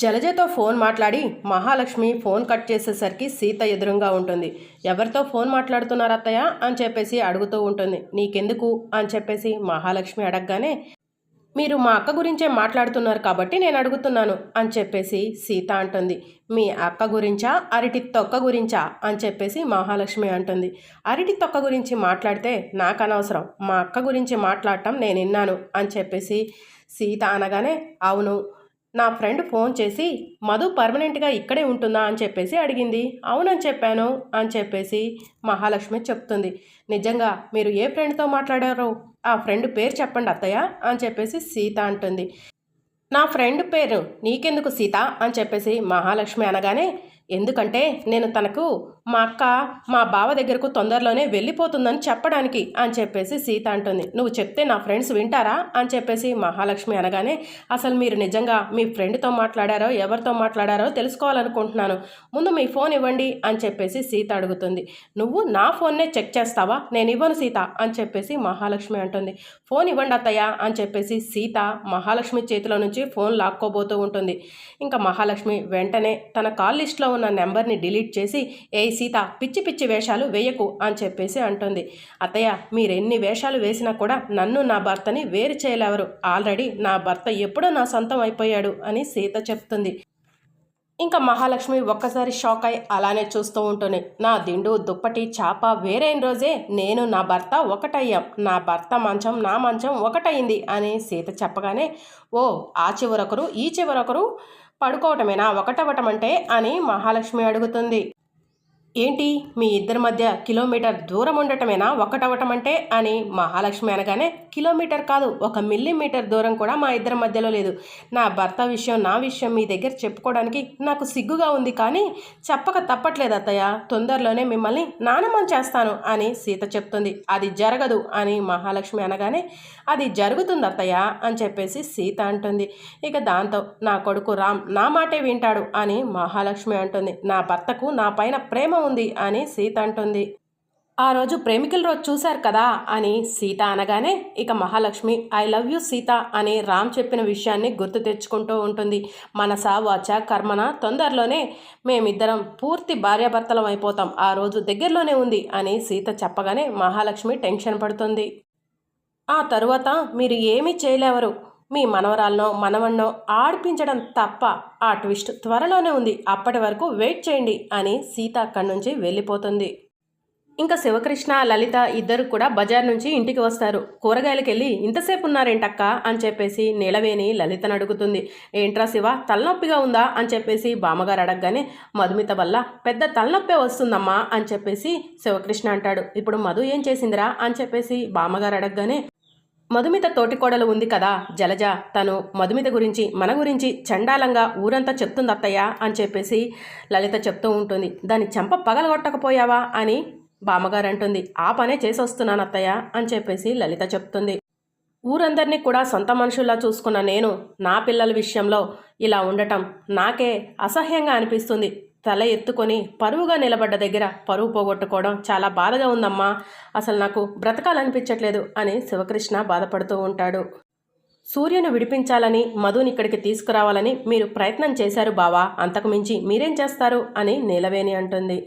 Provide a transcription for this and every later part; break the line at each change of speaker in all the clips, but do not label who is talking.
జలజతో phone మాట్లాడి Mahalakshmi phone cut చేసేసరికి సీత ఎదురుగా ఉంటుంది. ఎవరితో ఫోన్ మాట్లాడుతున్నారు అత్తయ్య? అని చెప్పేసి అడుగుతూ ఉంటుంది. నీకెందుకు? అని చెప్పేసి మహాలక్ష్మి అడగగానే మీరు మా అక్క గురించే మాట్లాడుతున్నారు కాబట్టి నేను అడుగుతున్నాను అని చెప్పేసి సీత అంటుంది. మీ అక్క గురించా? అరటి తొక్క గురించా? అని చెప్పేసి మహాలక్ష్మి అంటుంది. అరటి తొక్క గురించి మాట్లాడితే నాకు అనవసరం. మా అక్క గురించి మాట్లాడటం నేను విన్నాను అని చెప్పేసి సీత అనగానే అవును నా ఫ్రెండ్ ఫోన్ చేసి మధు పర్మనెంట్గా ఇక్కడే ఉంటుందా? అని చెప్పేసి అడిగింది. అవునని చెప్పాను అని చెప్పేసి మహాలక్ష్మి చెప్తుంది. నిజంగా మీరు ఏ ఫ్రెండ్తో మాట్లాడారో? ఆ ఫ్రెండ్ పేరు చెప్పండి అత్తయ్య అని చెప్పేసి సీత అంటుంది. నా ఫ్రెండ్ పేరు నీకెందుకు సీత? అని చెప్పేసి మహాలక్ష్మి అనగానే ఎందుకంటే నేను తనకు మా అక్క మా బావ దగ్గరకు తొందరలోనే వెళ్ళిపోతుందని చెప్పడానికి అని చెప్పేసి సీత అంటుంది. నువ్వు చెప్తే నా ఫ్రెండ్స్ వింటారా? అని చెప్పేసి మహాలక్ష్మి అనగానే అసలు మీరు నిజంగా మీ ఫ్రెండ్తో మాట్లాడారో ఎవరితో మాట్లాడారో తెలుసుకోవాలనుకుంటున్నాను. ముందు మీ ఫోన్ ఇవ్వండి అని చెప్పేసి సీత అడుగుతుంది. నువ్వు నా ఫోన్నే చెక్ చేస్తావా? నేను ఇవ్వను సీత అని చెప్పేసి మహాలక్ష్మి అంటుంది. ఫోన్ ఇవ్వండి అత్తయ్య అని చెప్పేసి సీత మహాలక్ష్మి చేతిలో నుంచి ఫోన్ లాక్కోబోతూ ఉంటుంది. ఇంకా మహాలక్ష్మి వెంటనే తన కాల్ లిస్ట్లో ఉన్న నెంబర్ని డిలీట్ చేసి ఏ సీత పిచ్చి పిచ్చి వేషాలు వేయకు అని చెప్పేసి అంటుంది. అత్తయ్య మీరెన్ని వేషాలు వేసినా కూడా నన్ను నా భర్తని వేరు చేయలేవరు. ఆల్రెడీ నా భర్త ఎప్పుడో నా సొంతం అయిపోయాడు అని సీత చెప్తుంది. ఇంకా మహాలక్ష్మి ఒక్కసారి షాక్ అయి అలానే చూస్తూ ఉంటుంది నా దిండు దుప్పటి చాప వేరైన రోజే నేను నా భర్త ఒకటయ్యాం. నా భర్త మంచం నా మంచం ఒకటయింది అని సీత చెప్పగానే ఓ ఆ చివరొకరు ఈ చివరొకరు పడుకోవటమేనా? ఒకటవటం అంటే అని మహాలక్ష్మి అడుగుతుంది. ఏంటి? మీ ఇద్దరి మధ్య కిలోమీటర్ దూరం ఉండటమేనా? ఒకటవటం అంటే అని మహాలక్ష్మి అనగానే కిలోమీటర్ కాదు ఒక మిల్లీమీటర్ దూరం కూడా మా ఇద్దరి మధ్యలో లేదు. నా భర్త విషయం నా విషయం మీ దగ్గర చెప్పుకోవడానికి నాకు సిగ్గుగా ఉంది కానీ చెప్పక తప్పట్లేదు అత్తయ్య. తొందరలోనే మిమ్మల్ని నానమం చేస్తాను అని సీత చెప్తుంది. అది జరగదు అని మహాలక్ష్మి అనగానే అది జరుగుతుంది అత్తయ్య అని చెప్పేసి సీత అంటుంది. ఇక దాంతో నా కొడుకు రామ్ నా మాటే వింటాడు అని మహాలక్ష్మి అంటుంది. నా భర్తకు నా పైన ప్రేమ ఉంది అని సీత అంటుంది. ఆ రోజు ప్రేమికుల రోజు చూశారు కదా అని సీత అనగానే ఇక Mahalakshmi I love you Sita అని రామ్ చెప్పిన విషయాన్ని గుర్తు తెచ్చుకుంటూ ఉంటుంది. మనస వాచ కర్మన తొందరలోనే మేమిద్దరం పూర్తి భార్యాభర్తలం అయిపోతాం. ఆ రోజు దగ్గరలోనే ఉంది అని సీత చెప్పగానే మహాలక్ష్మి టెన్షన్ పడుతుంది. ఆ తరువాత మీరు ఏమీ చేయలేవరు. మీ మనవరాలనో మనవన్నో ఆడిపించడం తప్ప ఆ ట్విస్ట్ త్వరలోనే ఉంది. అప్పటి వరకు వెయిట్ చేయండి అని సీత అక్కడి నుంచి వెళ్ళిపోతుంది. ఇంకా శివకృష్ణ లలిత ఇద్దరు కూడా బజార్ నుంచి ఇంటికి వస్తారు. కూరగాయలకు వెళ్ళి ఇంతసేపు ఉన్నారేంటక్క? అని చెప్పేసి నీలవేణి లలితను అడుగుతుంది. ఏంట్రా శివ తలనొప్పిగా ఉందా? అని చెప్పేసి బామ్మగారు అడగగానే మధుమిత వల్ల పెద్ద తలనొప్పే వస్తుందమ్మా అని చెప్పేసి శివకృష్ణ అంటాడు. ఇప్పుడు మధు ఏం చేసిందిరా? అని చెప్పేసి బామ్మగారు అడగగానే మధుమిత తోటికోడలు ఉంది కదా జలజ. తను మధుమిత గురించి మన గురించి చండాలంగా ఊరంతా చెప్తుంది అత్తయ్య అని చెప్పేసి లలిత చెప్తూ ఉంటుంది. దాని చెంప పగలగొట్టకపోయావా అని బామ్మగారు అంటుంది ఆ పనే చేసొస్తున్నాను అత్తయ్య అని చెప్పేసి లలిత చెప్తుంది. ఊరందరినీ కూడా సొంత మనుషుల్లా చూసుకున్న నేను నా పిల్లల విషయంలో ఇలా ఉండటం నాకే అసహ్యంగా అనిపిస్తుంది. తల ఎత్తుకొని పరువుగా నిలబడ్డ దగ్గర పరువు పోగొట్టుకోవడం చాలా బాధగా ఉందమ్మా. అసలు నాకు బ్రతకాలనిపించట్లేదు అని శివకృష్ణ బాధపడుతూ ఉంటాడు. సూర్యుని విడిపించాలని మధుని ఇక్కడికి తీసుకురావాలని మీరు ప్రయత్నం చేశారు బావా. అంతకుమించి మీరేం చేస్తారు అని నీలవేణి అంటుంది.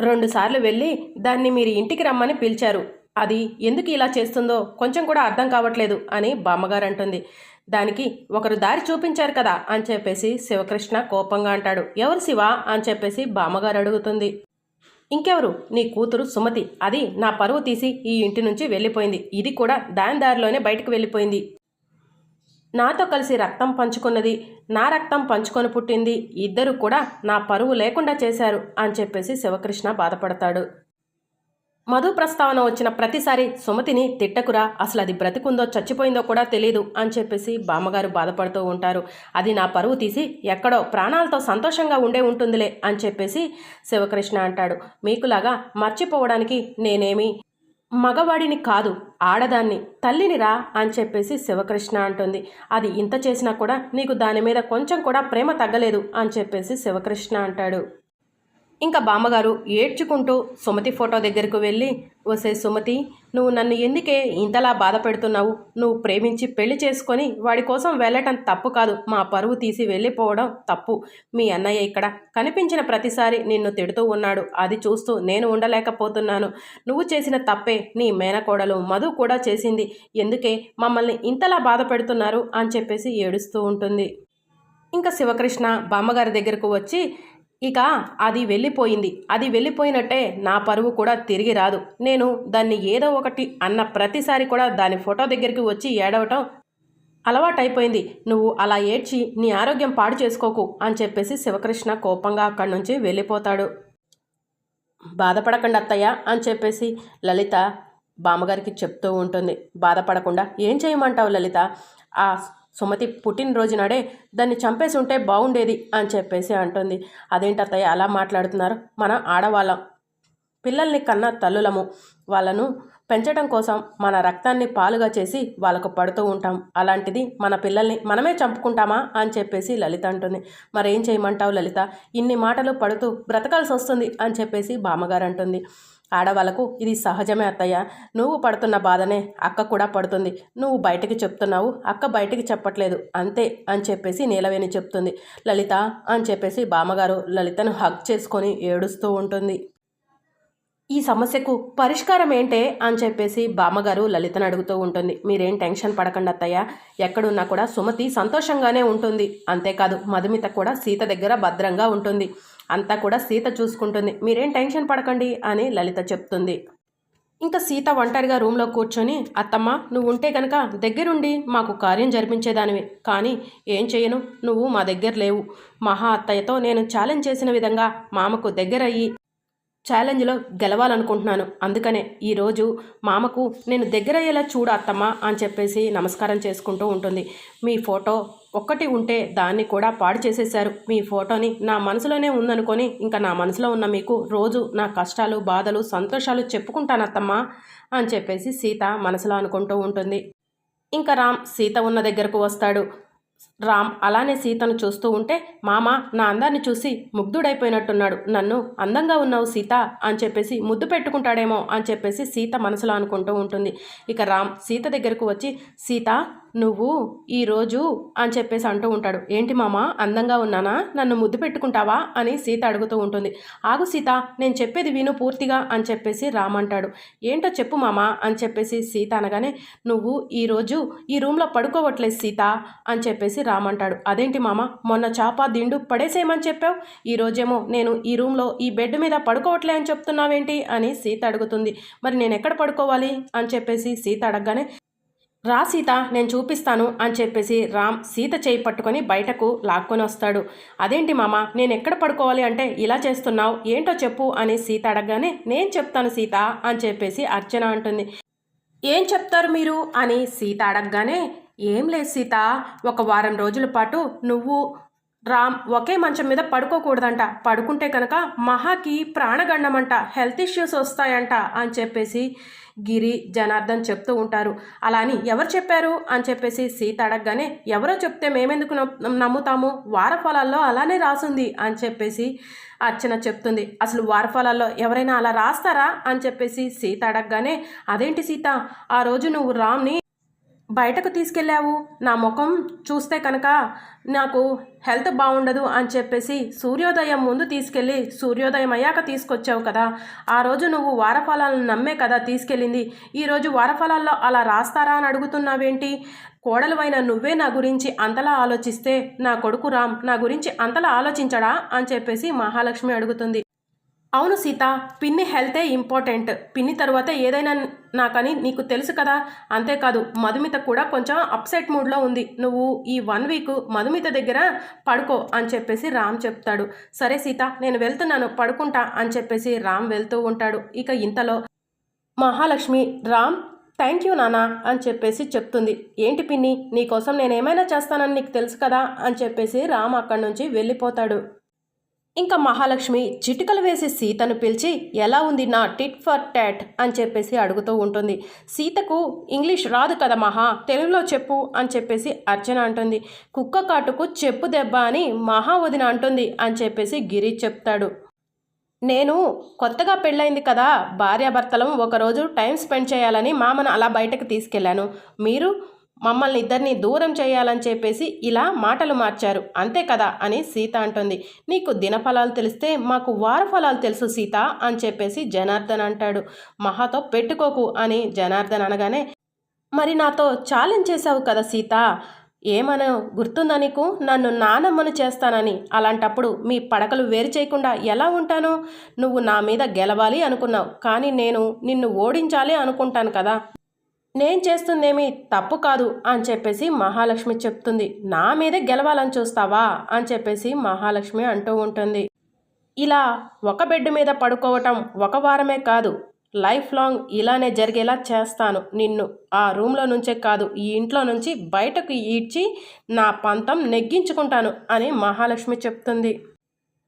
రెండుసార్లు వెళ్ళి దాన్ని మీరు ఇంటికి రమ్మని పిలిచారు. అది ఎందుకు ఇలా చేస్తుందో కొంచెం కూడా అర్థం కావట్లేదు అని బామ్మగారు అంటుంది. దానికి ఒకరు దారి చూపించారు కదా అని చెప్పేసి శివకృష్ణ కోపంగా అంటాడు. ఎవరు శివ అని చెప్పేసి బామ్మగారు అడుగుతుంది. ఇంకెవరు? నీ కూతురు సుమతి. అది నా పరువు తీసి ఈ ఇంటి నుంచి వెళ్ళిపోయింది. ఇది కూడా దాని దారిలోనే బయటకు వెళ్ళిపోయింది. నాతో కలిసి రక్తం పంచుకున్నది. నా రక్తం పంచుకొని పుట్టింది. ఇద్దరు కూడా నా పరువు లేకుండా చేశారు అని చెప్పేసి శివకృష్ణ బాధపడతాడు. మధు ప్రస్తావన వచ్చిన ప్రతిసారి సుమతిని తిట్టకురా అసలు అది బ్రతికుందో చచ్చిపోయిందో కూడా తెలియదు అని చెప్పేసి బామ్మగారు బాధపడుతూ ఉంటారు. అది నా పరువు తీసి ఎక్కడో ప్రాణాలతో సంతోషంగా ఉండే ఉంటుందిలే అని చెప్పేసి శివకృష్ణ అంటాడు. మీకులాగా మర్చిపోవడానికి నేనేమి మగవాడిని కాదు ఆడదాన్ని తల్లినిరా అని చెప్పేసి శివకృష్ణ అంటుంది. అది ఇంత చేసినా కూడా నీకు దాని మీద కొంచెం కూడా ప్రేమ తగ్గలేదు అని చెప్పేసి శివకృష్ణ అంటాడు. ఇంకా బామ్మగారు ఏడ్చుకుంటూ సుమతి ఫోటో దగ్గరకు వెళ్ళి వసే సుమతి నువ్వు నన్ను ఎందుకే ఇంతలా బాధ పెడుతున్నావు? నువ్వు ప్రేమించి పెళ్ళి చేసుకొని వాడి కోసం వెళ్ళటం తప్పు కాదు. మా పరువు తీసి వెళ్ళిపోవడం తప్పు. మీ అన్నయ్య ఇక్కడ కనిపించిన ప్రతిసారి నిన్ను తిడుతూ ఉన్నాడు. అది చూస్తూ నేను ఉండలేకపోతున్నాను. నువ్వు చేసిన తప్పే. నీ మేనకోడలు మధు కూడా చేసింది. ఎందుకే మమ్మల్ని ఇంతలా బాధ పెడుతున్నారు? అని చెప్పేసి ఏడుస్తూ ఉంటుంది. ఇంకా శివకృష్ణ బామ్మగారి దగ్గరకు వచ్చి ఇక అది వెళ్ళిపోయింది. అది వెళ్ళిపోయినట్టే నా పరువు కూడా తిరిగి రాదు. నేను దాన్ని ఏదో ఒకటి అన్న ప్రతిసారి కూడా దాని ఫోటో దగ్గరికి వచ్చి ఏడవటం అలవాటైపోయింది. నువ్వు అలా ఏడ్చి నీ ఆరోగ్యం పాడు చేసుకోకు అని చెప్పేసి శివకృష్ణ కోపంగా అక్కడి నుంచి వెళ్ళిపోతాడు. బాధపడకండి అత్తయ్య అని చెప్పేసి లలిత బామ్మగారికి చెప్తూ ఉంటుంది. బాధపడకుండా ఏం చేయమంటావు లలిత? ఆ సుమతి పుట్టినరోజు నాడే దాన్ని చంపేసి ఉంటే బాగుండేది అని చెప్పేసి అంటుంది. అదేంటి అత్తయ్య అలా మాట్లాడుతున్నారు? మన ఆడవాళ్ళం. పిల్లల్ని కన్న తల్లులము. వాళ్ళను పెంచడం కోసం మన రక్తాన్ని పాలుగా చేసి వాళ్ళకు పడుతూ ఉంటాం. అలాంటిది మన పిల్లల్ని మనమే చంపుకుంటామా అని చెప్పేసి లలిత అంటుంది. మరేం చేయమంటావు లలిత? ఇన్ని మాటలు పడుతూ బ్రతకాల్సి వస్తుంది అని చెప్పేసి బామ్మగారు అంటుంది. ఆడవాళ్ళకు ఇది సహజమే అత్తయ్య. నువ్వు పడుతున్న బాధనే అక్క కూడా పడుతుంది. నువ్వు బయటికి చెప్తున్నావు అక్క బయటికి చెప్పట్లేదు. అంతే అని చెప్పేసి నీలవేణి చెప్తుంది. లలిత అని చెప్పేసి బామ్మగారు లలితను హక్ చేసుకొని ఏడుస్తూ ఉంటుంది. ఈ సమస్యకు పరిష్కారం ఏంటే అని చెప్పేసి బామ్మగారు లలితను అడుగుతూ ఉంటుంది. మీరేం టెన్షన్ పడకండి అత్తయ్య. ఎక్కడున్నా కూడా సుమతి సంతోషంగానే ఉంటుంది. అంతేకాదు మధుమిత కూడా సీత దగ్గర భద్రంగా ఉంటుంది. అంతా కూడా సీత చూసుకుంటుంది. మీరేం టెన్షన్ పడకండి అని లలిత చెప్తుంది. ఇంకా సీత ఒంటరిగా రూమ్లో కూర్చొని అత్తమ్మ నువ్వు ఉంటే కనుక దగ్గరుండి మాకు కార్యం జరిపించేదానివి. కానీ ఏం చేయను నువ్వు మా దగ్గర లేవు. మహా అత్తయ్యతో నేను ఛాలెంజ్ చేసిన విధంగా మామకు దగ్గరయ్యి ఛాలెంజ్లో గెలవాలనుకుంటున్నాను. అందుకనే ఈరోజు మామకు నేను దగ్గరయ్యేలా చూడు అత్తమ్మ అని చెప్పేసి నమస్కారం చేసుకుంటూ ఉంటుంది. మీ ఫోటో ఒక్కటి ఉంటే దాన్ని కూడా పాడు చేసేశారు. మీ ఫోటోని నా మనసులోనే ఉందనుకొని ఇంకా నా మనసులో ఉన్న మీకు రోజు నా కష్టాలు బాధలు సంతోషాలు చెప్పుకుంటాను అత్తమ్మ అని చెప్పేసి సీత మనసులో అనుకుంటూ ఉంటుంది. ఇంకా రామ్ సీత ఉన్న దగ్గరకు వస్తాడు. రామ్ అలానే సీతను చూస్తూ ఉంటే మామ నా అందాన్ని చూసి ముగ్ధుడైపోయినట్టున్నాడు. నన్ను అందంగా ఉన్నావు సీత అని చెప్పేసి ముద్దు పెట్టుకుంటాడేమో అని చెప్పేసి సీత మనసులో అనుకుంటూ ఉంటుంది. ఇక రామ్ సీత దగ్గరకు వచ్చి సీత నువ్వు ఈరోజు అని చెప్పేసి అంటూ ఉంటాడు. ఏంటి మామ అందంగా ఉన్నానా? నన్ను ముద్దు పెట్టుకుంటావా? అని సీత అడుగుతూ ఉంటుంది. ఆగు సీత నేను చెప్పేది విను పూర్తిగా అని చెప్పేసి రామ్ అంటాడు. ఏంటో చెప్పు మామ అని చెప్పేసి సీత అనగానే నువ్వు ఈరోజు ఈ రూమ్లో పడుకోవట్లేదు సీత అని చెప్పేసి రామంటాడు అదేంటి మామ మొన్న చాప దిండు పడేసేయమని చెప్పావు? ఈరోజేమో నేను ఈ రూమ్లో ఈ బెడ్ మీద పడుకోవట్లే అని చెప్తున్నావేంటి? అని సీత అడుగుతుంది. మరి నేను ఎక్కడ పడుకోవాలి? అని చెప్పేసి సీత అడగగానే రా సీత నేను చూపిస్తాను అని చెప్పేసి రామ్ సీత చేయి పట్టుకొని బయటకు లాక్కొని వస్తాడు. అదేంటి మామ నేను ఎక్కడ పడుకోవాలి అంటే ఇలా చేస్తున్నావు? ఏంటో చెప్పు అని సీత అడగగానే నేను చెప్తాను సీత అని చెప్పేసి అర్చన అంటుంది. ఏం చెప్తారు మీరు? అని సీత అడగగానే ఏం లేదు సీత. ఒక వారం రోజుల పాటు నువ్వు రామ్ ఒకే మంచం మీద పడుకోకూడదంట. పడుకుంటే కనుక మహాకి ప్రాణగండమంట. హెల్త్ ఇష్యూస్ వస్తాయంట అని చెప్పేసి గిరి జనార్దన్ చెప్తూ ఉంటారు. అలా అని ఎవరు చెప్పారు? అని చెప్పేసి సీత అడగగానే ఎవరో చెప్తే మేమెందుకు నమ్ముతాము? వారఫలాల్లో అలానే రాసుంది అని చెప్పేసి అర్చన చెప్తుంది. అసలు వారఫలాల్లో ఎవరైనా అలా రాస్తారా? అని చెప్పేసి సీత అడగగానే అదేంటి సీత? ఆ రోజు నువ్వు రామ్ని బయటకు తీసుకెళ్ళావు? నా ముఖం చూస్తే కనుక నాకు హెల్త్ బాగుండదు అని చెప్పేసి సూర్యోదయం ముందు తీసుకెళ్ళి సూర్యోదయం అయ్యాక తీసుకొచ్చావు కదా. ఆ రోజు నువ్వు వారఫలాలను నమ్మే కదా తీసుకెళ్ళింది. ఈరోజు వారఫలాల్లో అలా రాస్తారా అని అడుగుతున్నావేంటి? కోడలువైన నువ్వే నా గురించి అంతలా ఆలోచిస్తే నా కొడుకు రామ్ నా గురించి అంతలా ఆలోచించడా అని చెప్పేసి మహాలక్ష్మి అడుగుతుంది. అవును సీత పిన్ని హెల్తే ఇంపార్టెంట్. పిన్ని తర్వాత ఏదైనా నాకని నీకు తెలుసు కదా? అంతేకాదు మధుమిత కూడా కొంచెం అప్సెట్ మూడ్లో ఉంది. నువ్వు ఈ వన్ వీక్ మధుమిత దగ్గర పడుకో అని చెప్పేసి రామ్ చెప్తాడు. సరే సీత నేను వెళ్తున్నాను పడుకుంటా అని చెప్పేసి రామ్ వెళ్తూ ఉంటాడు. ఇక ఇంతలో మహాలక్ష్మి రామ్ థ్యాంక్ యూ నానా అని చెప్పేసి చెప్తుంది. ఏంటి పిన్ని నీకోసం నేనేమైనా చేస్తానని నీకు తెలుసు కదా? అని చెప్పేసి రామ్ అక్కడి నుంచి వెళ్ళిపోతాడు. ఇంకా మహాలక్ష్మి చిటికలు వేసి సీతను పిలిచి ఎలా ఉంది నా టిట్ ఫర్ టాట్? అని చెప్పేసి అడుగుతూ ఉంటుంది. సీతకు ఇంగ్లీష్ రాదు కదా మహా తెలుగులో చెప్పు అని చెప్పేసి అర్చన అంటుంది. కుక్క కాటుకు చెప్పు దెబ్బ అని మహా వదిన అంటుంది అని చెప్పేసి గిరి చెప్తాడు. నేను కొత్తగా పెళ్ళైంది కదా భార్యాభర్తలం ఒకరోజు టైం స్పెండ్ చేయాలని మామను అలా బయటకు తీసుకెళ్ళాను. మీరు మమ్మల్ని ఇద్దరిని దూరం చేయాలని చెప్పేసి ఇలా మాటలు మార్చారు. అంతే కదా? అని సీత అంటుంది. నీకు దినఫలాలు తెలిస్తే మాకు వార ఫలాలు తెలుసు సీత అని చెప్పేసి జనార్దన్ అంటాడు. మహాతో పెట్టుకోకు అని జనార్దన్ అనగానే మరి నాతో ఛాలెంజ్ చేశావు కదా సీత? ఏమనో? గుర్తుందా నీకు? నన్ను నానమ్మను చేస్తానని. అలాంటప్పుడు మీ పడకలు వేరు చేయకుండా ఎలా ఉంటాను? నువ్వు నా మీద గెలవాలి అనుకున్నావు. కానీ నేను నిన్ను ఓడించాలి అనుకుంటాను కదా? నేను చేస్తుందేమీ తప్పు కాదు అని చెప్పేసి మహాలక్ష్మి చెప్తుంది. నా మీదే గెలవాలని చూస్తావా? అని చెప్పేసి మహాలక్ష్మి అంటూ ఉంటుంది. ఇలా ఒక బెడ్ మీద పడుకోవటం ఒక వారమే కాదు. లైఫ్ లాంగ్ ఇలానే జరిగేలా చేస్తాను నిన్ను. ఆ రూమ్లో నుంచే కాదు ఈ ఇంట్లో నుంచి బయటకు ఈడ్చి నా పంతం నెగ్గించుకుంటాను అని మహాలక్ష్మి చెప్తుంది.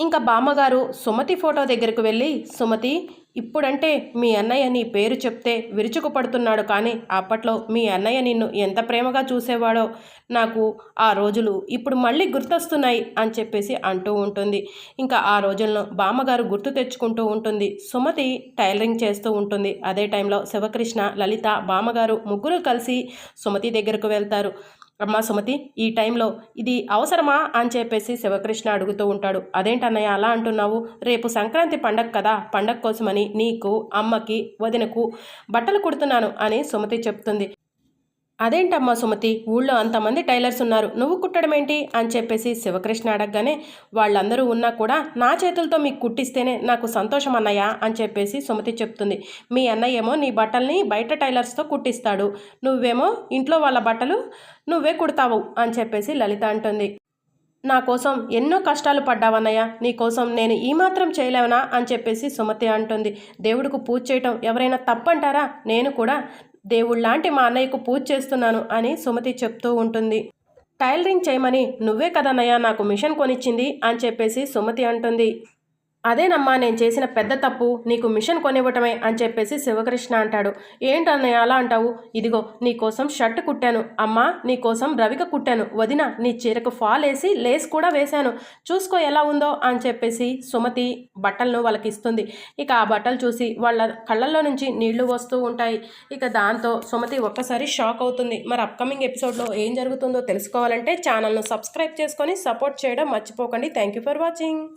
ఇంకా బామ్మగారు సుమతి ఫోటో దగ్గరకు వెళ్ళి సుమతి ఇప్పుడంటే మీ అన్నయ్య నీ పేరు చెప్తే విరుచుకుపడుతున్నాడు కానీ అప్పట్లో మీ అన్నయ్య నిన్ను ఎంత ప్రేమగా చూసేవాడో నాకు ఆ రోజులు ఇప్పుడు మళ్ళీ గుర్తొస్తున్నాయి అని చెప్పేసి అంటూ ఉంటుంది. ఇంకా ఆ రోజుల్లో బామ్మగారు గుర్తు తెచ్చుకుంటూ ఉంటుంది. సుమతి టైలరింగ్ చేస్తూ ఉంటుంది. అదే టైంలో శివకృష్ణ లలిత బామ్మగారు ముగ్గురు కలిసి సుమతి దగ్గరకు వెళ్తారు. అమ్మా సుమతి ఈ టైంలో ఇది అవసరమా అని చెప్పేసి శివకృష్ణ అడుగుతూ ఉంటాడు. అదేంటన్నయ్య అలా అంటున్నావు? రేపు సంక్రాంతి పండగ కదా పండగ కోసమని నీకు అమ్మకి వదినకు బట్టలు కుడుతున్నాను అని సుమతి చెప్తుంది. అదేంటమ్మా సుమతి? ఊళ్ళో అంతమంది టైలర్స్ ఉన్నారు. నువ్వు కుట్టడం ఏంటి అని చెప్పేసి శివకృష్ణ అడగగానే వాళ్ళందరూ ఉన్నా కూడా నా చేతులతో మీకు కుట్టిస్తేనే నాకు సంతోషం అన్నయ్య అని చెప్పేసి సుమతి చెప్తుంది. మీ అన్నయ్య ఏమో నీ బట్టల్ని బయట టైలర్స్తో కుట్టిస్తాడు. నువ్వేమో ఇంట్లో వాళ్ళ బట్టలు నువ్వే కుడతావు అని చెప్పేసి లలిత అంటుంది. నా కోసం ఎన్నో కష్టాలు పడ్డావన్నయ్య నీ కోసం నేను ఈ మాత్రం చేయలేవనా అని చెప్పేసి సుమతి అంటుంది. దేవుడికి పూజ చేయటం ఎవరైనా తప్పంటారా? నేను కూడా దేవుళ్ళలాంటి మా అన్నయ్యకు పూజ చేస్తున్నాను అని సుమతి చెప్తూ ఉంటుంది. టైలరింగ్ చేయమని నువ్వే కదన్నయ్య నాకు మిషన్ కొనిచ్చింది అని చెప్పేసి సుమతి అంటుంది. అదేనమ్మా నేను చేసిన పెద్ద తప్పు నీకు మిషన్ కొనివ్వటమే అని చెప్పేసి శివకృష్ణ అంటాడు. ఏంటన్నయ్య అలా అంటావు? ఇదిగో నీకోసం షర్ట్ కుట్టాను. అమ్మా నీకోసం రవిక కుట్టాను. వదిన నీ చీరకు ఫాల్ వేసి లేస్ కూడా వేశాను. చూసుకో ఎలా ఉందో అని చెప్పేసి సుమతి బట్టలను వాళ్ళకి ఇస్తుంది ఇక ఆ బట్టలు చూసి వాళ్ళ కళ్ళల్లో నుంచి నీళ్ళు వస్తూ ఉంటాయి. ఇక దాంతో సుమతి ఒక్కసారి షాక్ అవుతుంది. మరి అప్కమింగ్ ఎపిసోడ్లో ఏం జరుగుతుందో తెలుసుకోవాలంటే ఛానల్ను సబ్స్క్రైబ్ చేసుకొని సపోర్ట్ చేయడం మర్చిపోకండి. Thank you for watching.